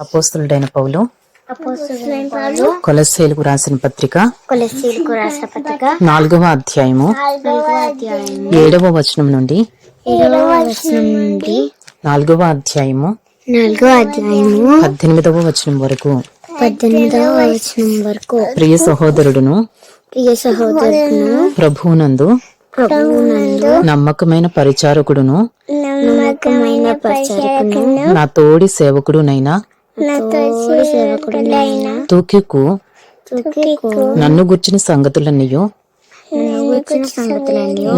అపోస్తులుడైన పౌలు. కొలస్సేలకు రాసిన పత్రిక. కొలెస్ట్రీలకు రాసిన పత్రిక. నాలుగవ అధ్యాయము. ఏడవ వచనం నుండి. ఏడవ వచనం నుండి. నాలుగవ అధ్యాయము. నాలుగవ అధ్యాయము. పద్దెనిమిదవ వచనం వరకు. పద్దెనిమిదవ వచనం వరకు. ప్రియ సహోదరుడును ప్రియ సహోదరులను ప్రభువునందు ప్రభువునందు నమ్మకమైన పరిచారకుడును నమ్మకమైన పరిచారకును నా తోడి సేవకుడునైన తూకికు. తుకికు. నన్ను గుర్చిన సంగతులన్నయో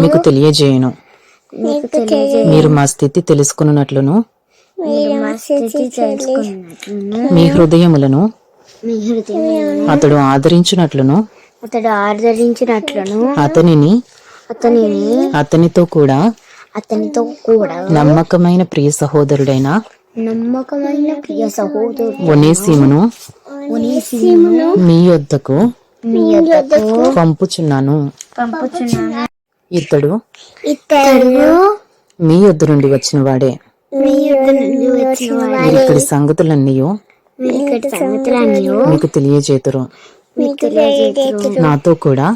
మీకు తెలియజేయను. మీరు మా స్థితి తెలుసుకున్నట్లును మీరు మా స్థితి తెలుసుకున్నట్లును. మీ హృదయములను అతడు ఆదరించినట్లును అతడు ఆదరించినట్లును అతనిని అతనిని అతనితో కూడా అతనితో కూడా నమ్మకమైన ప్రియ సహోదరుడైన నమ్మకమైన ప్రియ ఒనేసీమును ఉనేసిమును మీ యొద్దకు మీ యొద్దకు పంపుచున్నాను. పంపుచున్నాను. ఇతడు ఇతడు మీ యొద్ద నుండి వచ్చిన వాడే మీ యొద్ద నుండి వచ్చిన వాడు మీరు ఇక్కడి సంగతులన్నీ మీకు తెలియజేతురు. మీకు తెలియజేతురు. నాతో కూడా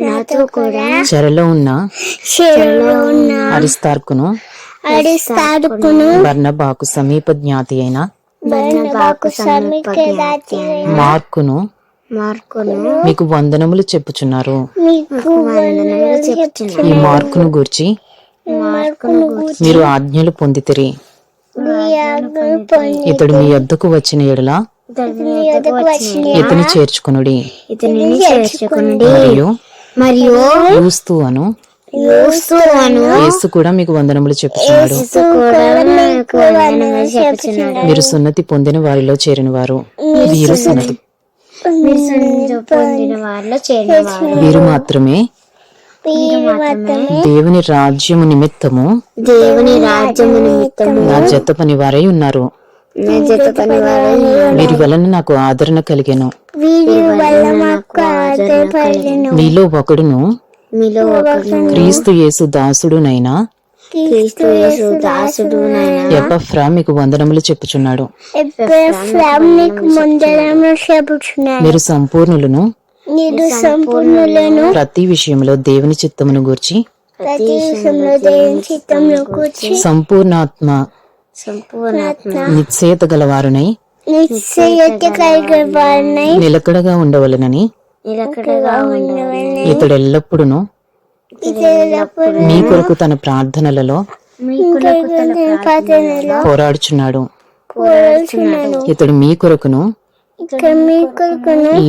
నాతో కూడా చెరలో ఉన్న చెరలో ఉన్న అరిస్తార్కును అడిస్తాడుకును. బర్నబాకు సమీప జ్ఞాతి అయిన మార్కును మార్కును. మీకు వందనములు చెప్పుచున్నారు. మీకు వందనములు చెప్తున్నాను ఈ మార్కును గూర్చి మార్కును మీరు ఆజ్ఞలు పొందితిరి. ఇతడు మీ యొద్దకు వచ్చిన ఎడల ఇతని చేర్చుకునుడి. మరియు మరియు అను యేసు కూడా మీకు వందనములు చెప్తున్నాడు మీరు సున్నతి పొందిన వారిలో చేరిన వారు వీరు సున్నతి మీరు సంజ పొందిన వారిలో చేరిన వారు వీరు మాత్రమే దేవుని రాజ్యము నిమిత్తము దేవుని రాజ్యము నిమిత్తము నా జత పని వారై ఉన్నారు. వారు వలన నాకు ఆదరణ కలిగెను. మీలో ఒకడును మీలో క్రీస్తు యేసు దాసుడునైనా? ఎపఫ్రా మీకు వందనములు చెప్పుచున్నాడు. మీరు సంపూర్ణులను ప్రతి విషయంలో దేవుని చిత్తమును గూర్చి సంపూర్ణాత్మ సంపూర్ణాత్మ నిశ్చయత గలవారునై నిశ్చయత కలిగిన వారినై నిలకడగా ఉండవలెనని నిలకడగా ఉండవలని ఇతడు ఎల్లప్పుడూ మీ కొరకు తన ప్రార్థనలలో పోరాడుచున్నాడు. ఇతడు మీ కొరకును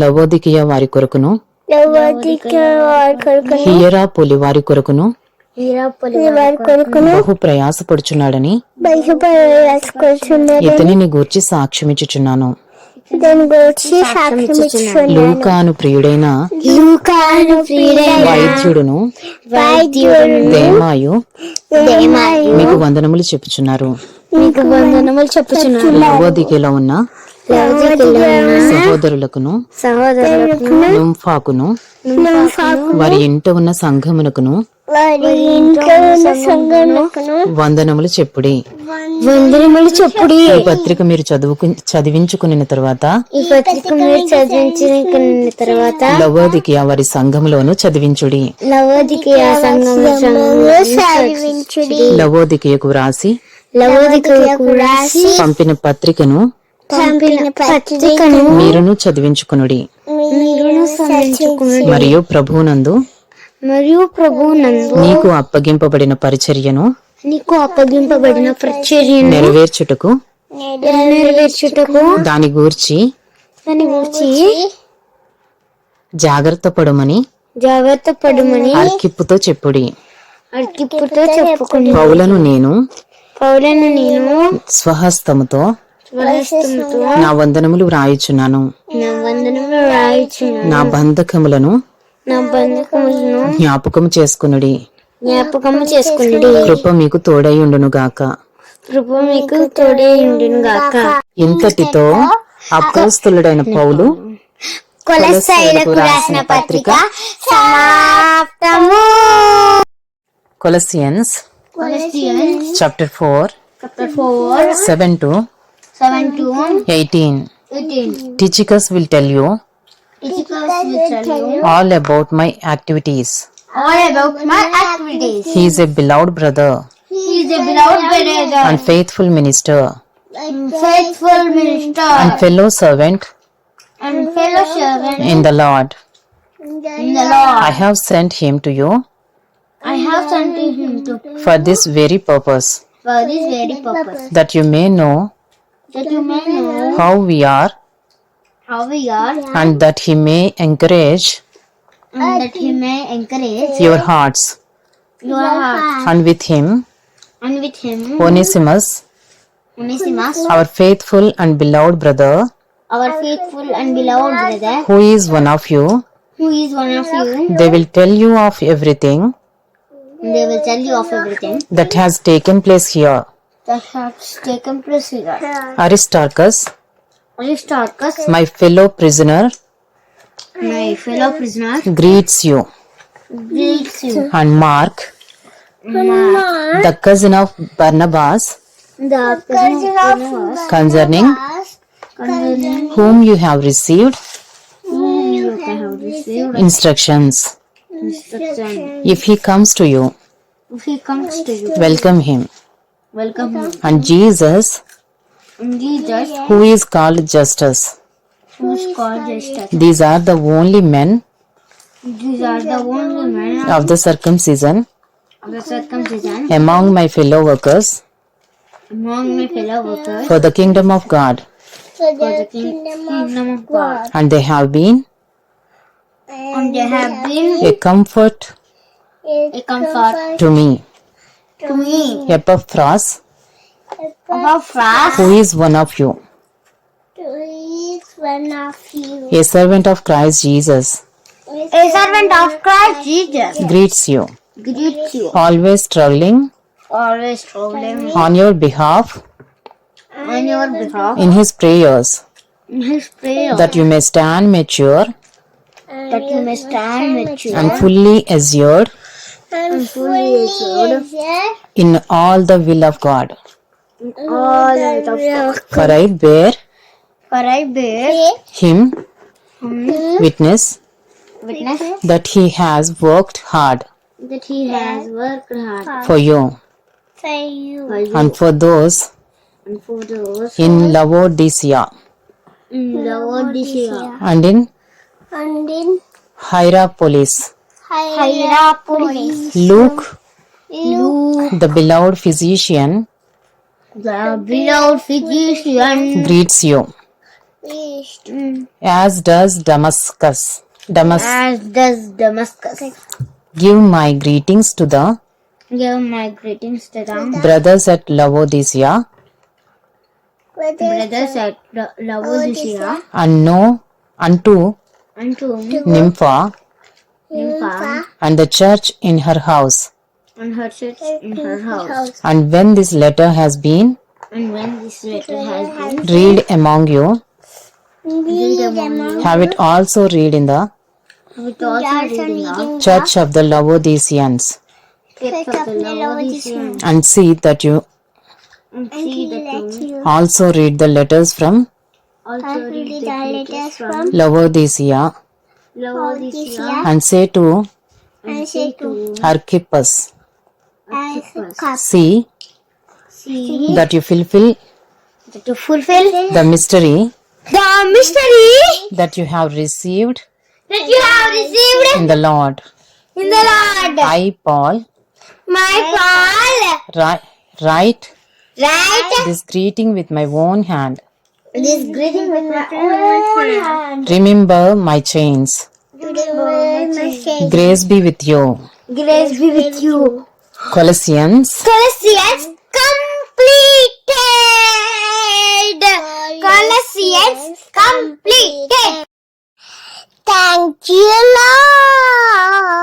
లవోదికియ వారి కొరకును హియరా పొలి వారి కొరకును బహు ప్రయాసపడుచున్నాడని ఇతనిని గూర్చి సాక్ష్యమిచ్చుచున్నాను. దాని గురించి సాక్ష్యం ఇచ్చుచున్నాను లూకాను ప్రియుడైన లూకాను ప్రియుడైన వైద్యుడును వైద్యుడు దేమాయు దేమాయు మీకు వందనములు చెప్పుచున్నారు. మీకు వందనములు చెప్పుచున్నాను. లవోదికలో ఉన్న సహోదరులకును సహోదరులకు నుంఫాకును వారి ఇంట ఉన్న సంఘమునకును వారి ఇంట్లో ఉన్న సంఘమునకును వందనములు చెప్పుడి. వందనములు చెప్పుడి. ఈ పత్రిక మీరు చదువుకు చదివించుకున్న తర్వాత ఈ పత్రిక మీరు చదివించిన తర్వాత లవోదికియ వారి సంఘములోను చదివించుడి. లవోదిక సంఘంలో చదివించుడి. లవోదికయకు వ్రాసి లవోదికకు రాసి పంపిన పత్రికను పంపిన పత్రికను మీరును చదివించుకునుడి. మీరును మరియు ప్రభువునందు మరియు ప్రభు నందు నీకు అప్పగింపబడిన పరిచర్యను నీకు అప్పగింపబడిన ప్రచర్యను నెరవేర్చుటకు నెరవేర్చుటకు దాని గూర్చి దాని గురించి జాగ్రత్త పడమని జాగ్రత్త పడమని అర్కిప్పుతో చెప్పుడి. అడిగిప్పుతో చెప్పుకుని పౌలను నేను పౌలను నేను స్వహస్తముతో నా వందనములు వ్రాయుచున్నాను. నా వందనములు రాయిచున్నాను నా బంధకములను నా బంధకములను జ్ఞాపకము చేసుకునుడి. జ్ఞాపకము చేసుకుని కృప మీకు తోడై ఉండును గాక. కృప మీకు తోడే ఉండును గాక. ఇంతటితో అపోస్తులుడైన పౌలు కొలసైలకు రాసిన పత్రిక సమాప్తము. Colossians chapter four chapter four seven to seven to 18. 18. Tychicus will tell you Tychicus will tell you all about my activities. all about my activities. He is a beloved brother He is a beloved brother and faithful minister and faithful minister and fellow servant and fellow servant in the Lord. in the Lord. I have sent him to you I have sent him to for this very purpose, for this very purpose, that you may know how we are. How we are, and that he may encourage and that he may encourage your hearts. your heart. And with him, And with him, Onesimus, Onesimus, our faithful and beloved brother, our faithful and beloved brother, who is one of you, who is one of you, they will tell you of everything they will tell you of everything. that has taken place here. That has taken place here. Aristarchus, Aristarchus, my fellow prisoner, my fellow prisoner, greets you, greets you. and Mark, the cousin of Barnabas, The cousin of Barnabas, concerning? Concerning. Whom you have received? Whom you have received? instructions. instruction. If he comes to you, If he comes to you, welcome him. Welcome. And Jesus, Jesus, who is called Justice. who is called Justus. these are the only men These are the only men of the circumcision of the circumcision among my fellow workers among my fellow workers for the kingdom of God, for the king- kingdom of God. and they have been And they have been a comfort a comfort to me. To me. Epaphras, Above fast, who is one of you, is one of you. a servant of Christ Jesus, A servant of Christ Jesus. Greets you, greets you. always struggling Always struggling on your behalf. On your behalf. In his prayers, in his prayer that you may stand mature. That you may stand mature. And fully assured and fully assured in all the will of God. all the way of God. For I bear For I bear him witness witness. that he has worked hard. That he has worked hard. For you. For you. And for those and for those in Laodicea. In Laodicea. And in and in Hierapolis. Hierapolis. Luke, Luke, the beloved physician, the beloved physician, greets you, as does Damascus. Damas, as does Damascus. give my greetings to the Give my greetings to them, brothers at Laodicea. Brothers at La- Laodicea, and know unto unto Nympha Nympha and the church in her house. and her church in her house. And when this letter has been And when this letter has been read among you, read among you, have it also read in the with also reading the church of the Laodiceans, of the and see that you and see that you also read the letters from also read the letters from Laodicea, Laodicea, and say to and say to Archippus, Archippus, see see that you fulfill that to fulfill the mystery the mystery that you have received that you have received in the Lord. in the Lord. I, Paul, My Paul, ri- write write this greeting with my own hand. It is greeting with my own hand. Remember my chains. Grace be with you. Grace be with you. Colossians. Colossians completed. Colossians completed. Thank you, Lord.